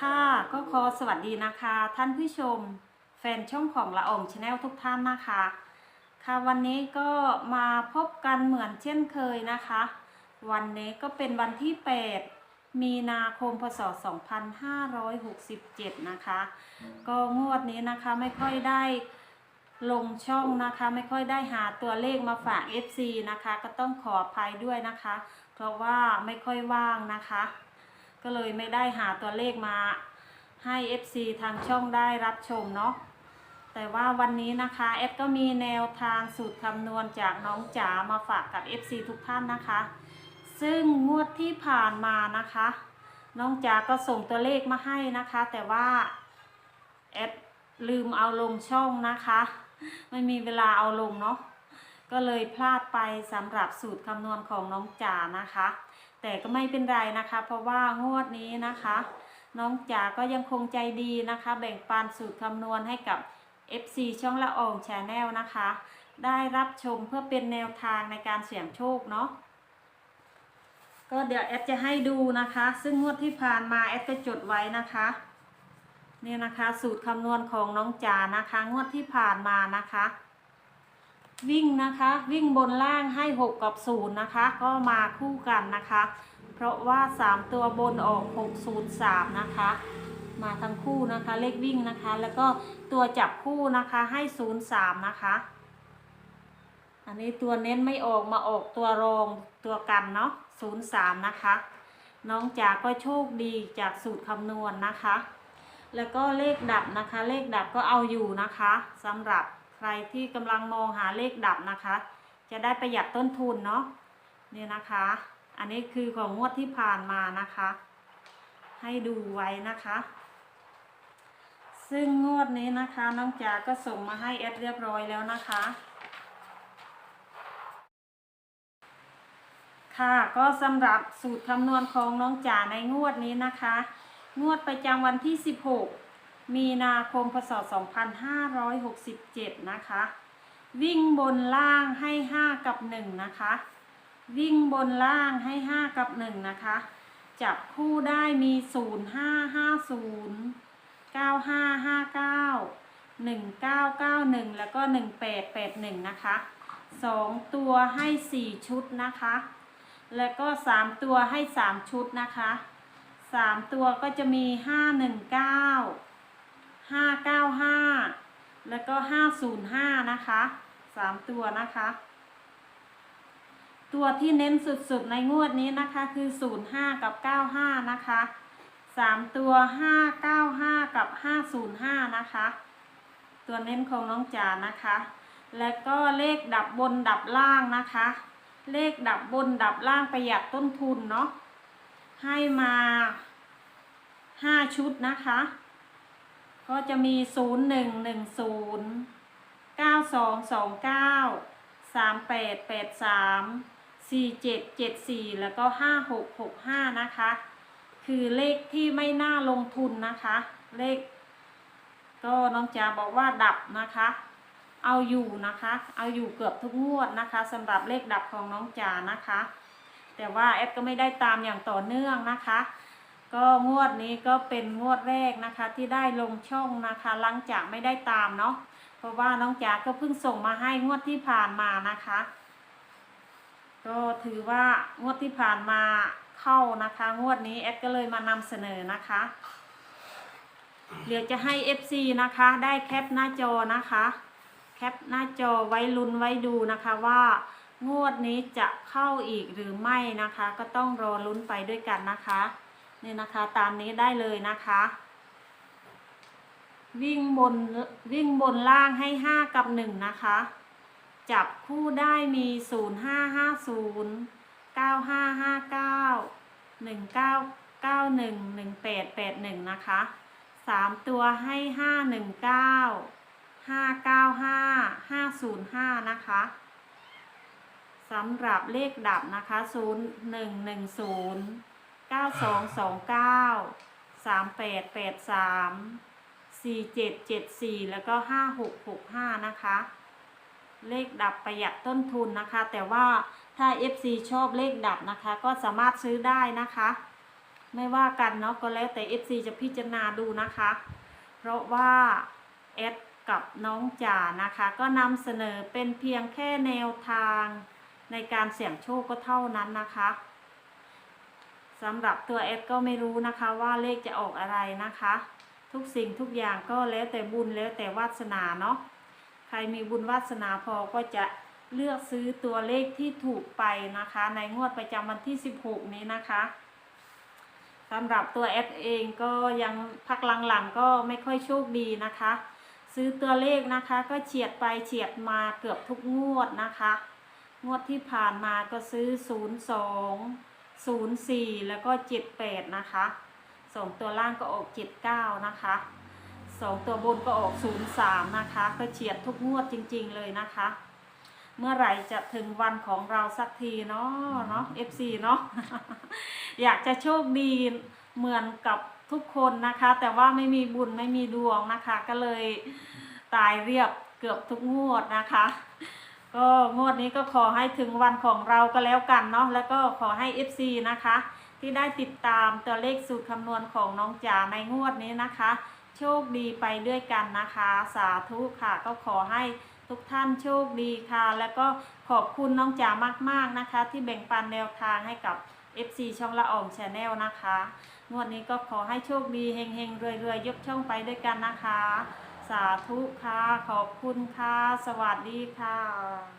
ค่ะก็ขอสวัสดีนะคะ ท่านผู้ชม แฟนช่องของละอองชาแนลทุกท่านนะคะ ค่ะวันนี้ก็มาพบกันเหมือนเช่นเคยนะคะ วันนี้ก็เป็นวันที่ 8 มีนาคมพศ 2567 นะคะ ก็งวดนี้นะคะไม่ค่อยได้ลงช่องนะคะ ไม่ค่อยได้หาตัวเลขมาฝาก FC นะคะ ก็ต้องขออภัยด้วยนะคะ เพราะว่าไม่ค่อยว่างนะคะ ก็เลยไม่ได้หาตัวเลขมาให้ FC ทางช่องได้รับชมเนาะแต่ว่าวันนี้นะคะแอดก็มีแนวทางสูตรคำนวณจากน้องจ๋ามาฝากกับ FC ทุกท่านนะคะ ซึ่งงวดที่ผ่านมานะคะ น้องจ๋าก็ส่งตัวเลขมาให้นะคะ แต่ว่าแอดลืมเอาลงช่องนะคะ ไม่มีเวลาเอาลงเนาะก็เลยพลาดไปสำหรับสูตรคำนวณของน้องจ๋านะคะ แต่ก็ไม่เป็นไรนะคะ เพราะว่างวดนี้นะคะ น้องจ๋าก็ยังคงใจดีนะคะ แบ่งปันสูตรคำนวณให้กับ FC ช่องละอองแชนแนลนะคะ ได้รับชมเพื่อเป็นแนวทางในการเสี่ยงโชคเนาะก็เดี๋ยวแอดจะให้ดูนะคะ ซึ่งงวดที่ผ่านมาแอดก็จดไว้นะคะเนี่ยนะคะ สูตรคำนวณของน้องจ๋านะคะ งวดที่ผ่านมานะคะ วิ่งนะคะ วิ่งบนล่างให้ 6 กับ 0 นะคะ ก็มาคู่กันนะคะ เพราะว่า 3 ตัวบนออก 603 นะคะ มาทั้งคู่นะคะเลขวิ่งนะคะ แล้วก็ตัวจับคู่นะคะให้ 03 นะคะ อันนี้ตัวเน้นไม่ออกมาออกตัวรองตัวกันเนาะ03 นะคะ น้องจ๋าก็โชคดีจากสูตรคำนวณนะคะ แล้วก็เลขดับนะคะ เลขดับก็เอาอยู่นะคะสำหรับ ใครที่กำลังมองหาเลขดับนะคะ จะได้ประหยัดต้นทุนเนาะนี่นะคะ อันนี้คือของงวดที่ผ่านมานะคะ ให้ดูไว้นะคะ ซึ่งงวดนี้นะคะน้องจ๋าก็ส่งมาให้แอดเรียบร้อยแล้วนะคะค่ะก็สำหรับสูตรคำนวณของน้องจ๋าในงวดนี้นะคะ งวดประจำวันที่ 16 มีนาคมพศ 2567 นะคะ วิ่งบนล่างให้ 5 กับ 1 นะคะ วิ่งบนล่างให้ 5 กับ 1 นะคะ จับคู่ได้มี 0 5 5 0 9 5 5 9 1 9 9 1 แล้วก็ 1 8 8 1 นะคะ 2 ตัวให้ 4 ชุดนะคะ แล้วก็ 3 ตัวให้ 3 ชุดนะคะสามตัวก็จะมีห้าหนึ่งเก้าเก้าห้าแล้วก็ห้าศูนย์ห้านะคะสามตัวนะคะ ตัวที่เน้นสุดๆในงวดนี้นะคะคือศูนย์ห้ากับเก้าห้านะคะสามตัวห้าเก้าห้ากับห้าศูนย์ห้านะคะ ตัวเน้นของน้องจ๋านะคะ แล้วก็เลขดับบนดับล่างนะคะ เลขดับบนดับล่างประหยัดต้นทุนเนาะให้มาห้าชุดนะคะ ก็จะมีศูนย์หนึ่งหนึ่งศูนย์เก้าสองสองเก้าสามแปดแปดสามสี่เจ็ดเจ็ดสี่แล้วก็ห้าหกหกห้านะคะ คือเลขที่ไม่น่าลงทุนนะคะ เลข ก็น้องจ๋าบอกว่าดับนะคะ เอาอยู่นะคะ เอาอยู่เกือบทุกงวดนะคะสำหรับเลขดับของน้องจ๋านะคะ แต่ว่าแอดก็ไม่ได้ตามอย่างต่อเนื่องนะคะ ก็งวดนี้ก็เป็นงวดแรกนะคะที่ได้ลงช่องนะคะ หลังจากไม่ได้ตามเนาะเพราะว่าน้องจ๋าก็เพิ่งส่งมาให้งวดที่ผ่านมานะคะ ก็ถือว่างวดที่ผ่านมาเข้านะคะ งวดนี้แอดก็เลยมานำเสนอนะคะเดี๋ยวจะให้ FC นะคะ ได้แคปหน้าจอนะคะ แคปหน้าจอไว้ลุ้นไว้ดูนะคะว่างวดนี้จะเข้าอีกหรือไม่นะคะ ก็ต้องรอลุ้นไปด้วยกันนะคะ นี่นะคะตามนี้ได้เลยนะคะ วิ่งบนวิ่งบนล่างให้ 5 กับ 1 นะคะ จับคู่ได้มี 0550 9559 1991 1881 นะคะ 3 ตัวให้ 519 595 505 นะคะสำหรับเลขดับนะคะ 0110 เก้าสองสองเก้าสามแปดแปดสามสี่เจ็ดเจ็ดสี่แล้วก็ห้าหกหกห้านะคะ เลขดับประหยัดต้นทุนนะคะ แต่ว่าถ้า FC ชอบเลขดับนะคะ ก็สามารถซื้อได้นะคะ ไม่ว่ากันเนาะก็แล้วแต่ FC จะพิจารณาดูนะคะ เพราะว่าแอดกับน้องจ่านะคะ ก็นำเสนอเป็นเพียงแค่แนวทางในการเสี่ยงโชคก็เท่านั้นนะคะ สำหรับตัวแอดก็ไม่รู้นะคะว่าเลขจะออกอะไรนะคะ ทุกสิ่งทุกอย่างก็แล้วแต่บุญแล้วแต่วาสนาเนาะใครมีบุญวาสนาพอก็จะเลือกซื้อตัวเลขที่ถูกไปนะคะ ในงวดประจำวันที่ 16 นี้นะคะสำหรับตัวแอดเองก็ยังพักหลังๆก็ไม่ค่อยโชคดีนะคะ ซื้อตัวเลขนะคะก็เฉียดไปเฉียดมาเกือบทุกงวดนะคะ งวดที่ผ่านมาก็ซื้อ 02 04 แล้วก็ 78 นะคะสองตัวล่างก็ออก 79 นะคะสองตัวบนก็ออก 03 นะคะ ก็เฉียดทุกงวดจริงๆเลยนะคะ เมื่อไหร่จะถึงวันของเราสักทีเนาะเนาะ FC เนาะอยากจะโชคดีเหมือนกับทุกคนนะคะ แต่ว่าไม่มีบุญไม่มีดวงนะคะ ก็เลยตายเรียบเกือบทุกงวดนะคะ ก็งวดนี้ก็ขอให้ถึงวันของเราก็แล้วกันเนาะแล้วก็ขอให้ FC นะคะ ที่ได้ติดตามตัวเลขสูตรคำนวณของน้องจ๋าในงวดนี้นะคะ โชคดีไปด้วยกันนะคะ สาธุค่ะ ก็ขอให้ทุกท่านโชคดีค่ะ แล้วก็ขอบคุณน้องจ๋ามาก ๆนะคะ ที่แบ่งปันแนวทางให้กับ FC ช่องละอองชาแนลนะคะ งวดนี้ก็ขอให้โชคดีเฮงๆรวยๆยกช่องไปด้วยกันนะคะ สาธุค่ะ ขอบคุณค่ะ สวัสดีค่ะ